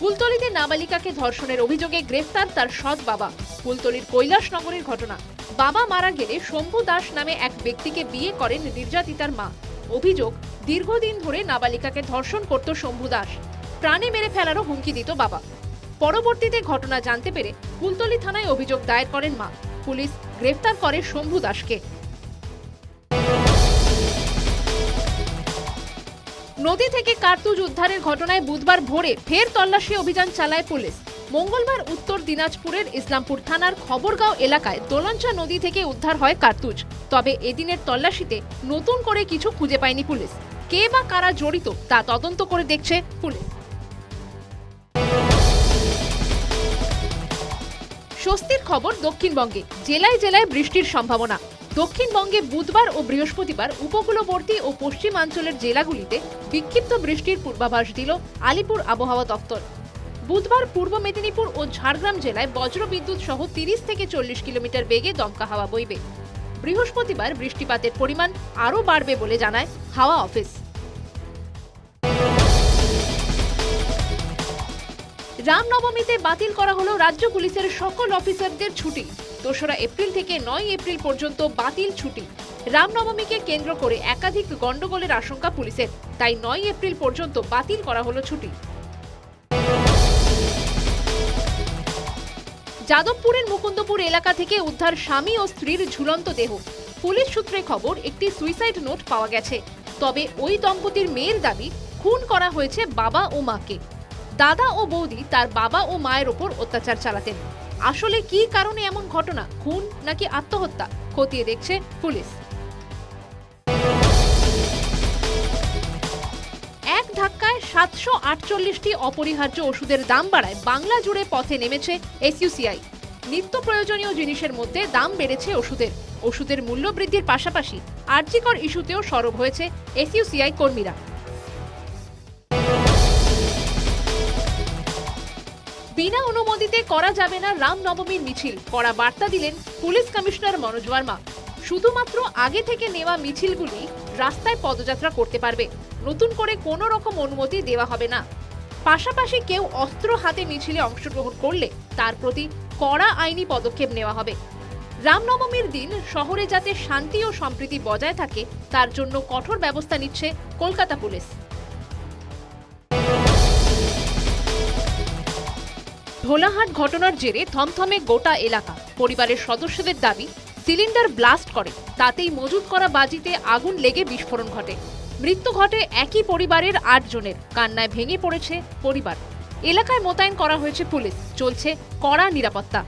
নাবালিকাকে ধর্ষণের অভিযোগে গ্রেফতার তার সৎ বাবা। ফুলতলির কৈলাসনগরের ঘটনা। বাবা মারা গেলে শম্ভু দাস নামে এক ব্যক্তিকে বিয়ে করেন নির্যাতিতার মা। অভিযোগ, দীর্ঘদিন ধরে নাবালিকাকে ধর্ষণ করত শম্ভু দাস। প্রাণে মেরে ফেলারও হুমকি দিত বাবা। পরবর্তীতে ঘটনা জানতে পেরে ফুলতলি থানায় অভিযোগ দায়ের করেন মা। পুলিশ গ্রেফতার করে শম্ভু দাসকে। নদী থেকে কার্তুজ উদ্ধারের ঘটনায় বুধবার ভোরে ফের তল্লাশি অভিযান চালায় পুলিশ। মঙ্গলবার উত্তর দিনাজপুরের ইসলামপুর থানার খবরগাঁও এলাকায় দোলঞ্চা নদী থেকে উদ্ধার হয় কার্তুজ। তবে এদিনের তল্লাশিতে নতুন করে কিছু খুঁজে পায়নি পুলিশ। কে বা কারা জড়িত তা তদন্ত করে দেখছে পুলিশ। স্বস্তির খবর দক্ষিণবঙ্গে। জেলায় জেলায় বৃষ্টির সম্ভাবনা। দক্ষিণবঙ্গে বুধবার ও বৃহস্পতিবার উপকূলবর্তী ও পশ্চিমাঞ্চলের জেলাগুলিতে বিক্ষিপ্ত বৃষ্টির পূর্বাভাস দিল আলিপুর আবহাওয়া দপ্তর। বুধবার পূর্ব মেদিনীপুর ও ঝাড়গ্রাম জেলায় বজ্রবিদ্যুৎ সহ তিরিশ থেকে চল্লিশ কিলোমিটার বেগে দমকা হাওয়া বইবে। বৃহস্পতিবার বৃষ্টিপাতের পরিমাণ আরও বাড়বে বলে জানায় হাওয়া অফিস। রামনবমীতে বাতিল করা হলো রাজ্য পুলিশের সকল অফিসারদের ছুটি। দোসরা এপ্রিল থেকে নয় এপ্রিল পর্যন্ত বাতিল ছুটি। রামনবমীকে কেন্দ্র করে একাধিক গন্ডগোলের আশঙ্কা পুলিশের। তাই নয় এপ্রিল পর্যন্ত বাতিল করা হলো ছুটি। যাদবপুরের মুকুন্দপুর এলাকা থেকে উদ্ধার স্বামী ও স্ত্রীর ঝুলন্ত দেহ। পুলিশ সূত্রে খবর, একটি সুইসাইড নোট পাওয়া গেছে। তবে ওই দম্পতির মেয়ের দাবি, খুন করা হয়েছে বাবা ও মাকে। দাদা ও বৌদি তার বাবা ও মায়ের ওপর অত্যাচার চালাতেন। আসলে কি কারণে এমন ঘটনা? খুন নাকি আত্মহত্যা? খতিয়ে দেখছে পুলিশ। এক ধাক্কায় সাতশো আটচল্লিশটি অপরিহার্য ওষুধের দাম বাড়ায় বাংলা জুড়ে পথে নেমেছে এসইউসিআই। নিত্য প্রয়োজনীয় জিনিসের মধ্যে দাম বেড়েছে ওষুধের। ওষুধের মূল্য বৃদ্ধির পাশাপাশি আর্জিকর ইস্যুতেও সরব হয়েছে এসইউসিআই কর্মীরা। বিনা অনুমতিতে করা যাবে না রামনবমীর মিছিল। করা বার্তা দিলেন পুলিশ কমিশনার মনোজ ভার্মা শুধুমাত্র আগে থেকে নেওয়া মিছিলগুলি রাস্তায় পদযাত্রা করতে পারবে। নতুন করে কোনো রকম অনুমতি দেওয়া হবে না। পাশাপাশি কেউ অস্ত্র হাতে মিছিলে অংশগ্রহণ করলে তার প্রতি কড়া আইনি পদক্ষেপ নেওয়া হবে। রামনবমীর দিন শহরে যাতে শান্তি ও সম্প্রীতি বজায় থাকে, তার জন্য কঠোর ব্যবস্থা নিচ্ছে কলকাতা পুলিশ। ভোলাহাট ঘটনার জেরে থমথমে গোটা এলাকা। পরিবারের সদস্যদের দাবি, সিলিন্ডার ব্লাস্ট করে, তাতেই মজুত করা বাজিতে আগুন লেগে বিস্ফোরণ ঘটে। মৃত্যু ঘটে একই পরিবারের আট জনের, কান্নায় ভেঙে পড়েছে পরিবার। এলাকায় মোতায়েন করা হয়েছে পুলিশ, চলছে কড়া নিরাপত্তা।